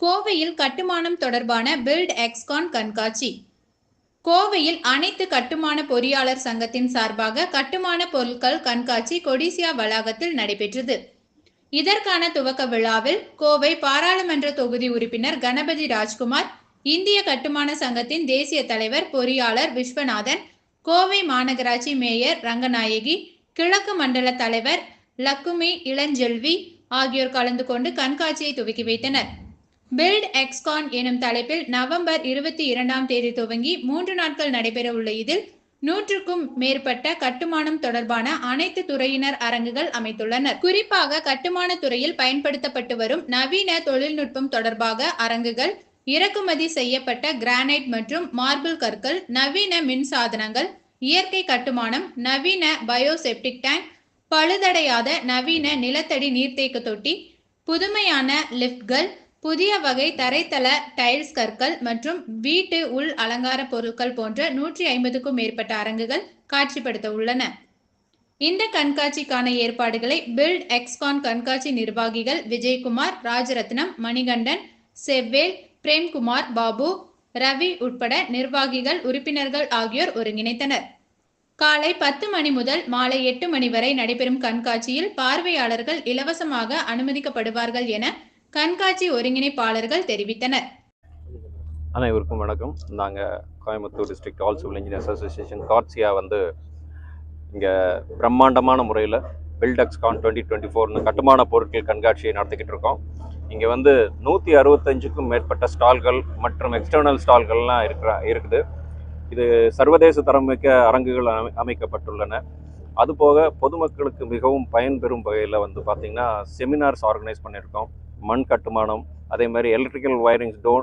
கோவையில் கட்டுமானம் தொடர்பான பில்ட் எக்ஸ்கான் கண்காட்சி. கோவையில் அனைத்து கட்டுமான பொறியாளர் சங்கத்தின் சார்பாக கட்டுமான பொருட்கள் கண்காட்சி கொடிசியா வளாகத்தில் நடைபெற்றது. இதற்கான துவக்க விழாவில் கோவை பாராளுமன்ற தொகுதி உறுப்பினர் கணபதி ராஜ்குமார் இந்திய கட்டுமான சங்கத்தின் தேசிய தலைவர் பொறியாளர் விஸ்வநாதன் கோவை மாநகராட்சி மேயர் ரங்கநாயகி கிழக்கு மண்டல தலைவர் லக்குமி இளஞ்செல்வி ஆகியோர் கலந்து கொண்டு கண்காட்சியை துவக்கி வைத்தனர். பில்ட் எக்ஸ்கான் எனும் தலைப்பில் நவம்பர் இருபத்தி இரண்டாம் தேதி துவங்கி மூன்று நாட்கள் நடைபெற உள்ள இதில் நூற்றுக்கும் மேற்பட்ட கட்டுமானம் தொடர்பான அனைத்து துறையினர் அரங்குகள் அமைத்துள்ளனர். குறிப்பாக கட்டுமான துறையில் பயன்படுத்தப்பட்டு வரும் நவீன தொழில்நுட்பம் தொடர்பாக அரங்குகள் இறக்குமதி செய்யப்பட்ட கிரானைட் மற்றும் மார்பிள் கற்கள் நவீன மின் சாதனங்கள் இயற்கை கட்டுமானம் நவீன பயோசெப்டிக் டேங்க் பழுதடையாத நவீன நிலத்தடி நீர்த்தேக்க தொட்டி புதுமையான லிஃப்ட்கள் புதிய வகை தரைத்தள டைல்ஸ் கற்கள் மற்றும் வீட்டு உள் அலங்கார பொருட்கள் போன்ற நூற்றி ஐம்பதுக்கும் மேற்பட்ட அரங்குகள் காட்சிப்படுத்த உள்ளன. இந்த கண்காட்சிக்கான ஏற்பாடுகளை பில்ட் எக்ஸ்கான் கண்காட்சி நிர்வாகிகள் விஜயகுமார் ராஜரத்னம் மணிகண்டன் செவ்வேல் பிரேம்குமார் பாபு ரவி உட்பட நிர்வாகிகள் உறுப்பினர்கள் ஆகியோர் ஒருங்கிணைத்தனர். காலை பத்து மணி முதல் மாலை எட்டு மணி வரை நடைபெறும் கண்காட்சியில் பார்வையாளர்கள் இலவசமாக அனுமதிக்கப்படுவார்கள் என கண்காட்சி ஒருங்கிணைப்பாளர்கள் தெரிவித்தனர். அனைவருக்கும் வணக்கம். நாங்கள் Coimbatore district all civil engineers association காட்சியா வந்து இங்கே பிரம்மாண்டமான முறையில் பில்டக்ஸ் கான் டுவெண்ட்டி டுவெண்ட்டி ஃபோர்னு கட்டுமான பொருட்கள் கண்காட்சியை நடத்திக்கிட்டு இருக்கோம். இங்கே வந்து நூற்றி அறுபத்தஞ்சுக்கும் மேற்பட்ட ஸ்டால்கள் மற்றும் எக்ஸ்டர்னல் ஸ்டால்கள்லாம் இருக்கிற இருக்குது. இது சர்வதேச தரமிக்க அரங்குகள் அமை அமைக்கப்பட்டுள்ளன. அதுபோக பொதுமக்களுக்கு மிகவும் பயன்பெறும் வகையில் வந்து பார்த்திங்கன்னா செமினார்ஸ் ஆர்கனைஸ் பண்ணியிருக்கோம். மண் கட்டுமானம் அதே மாதிரி எலக்ட்ரிக்கல் வயரிங்ஸ் டோர்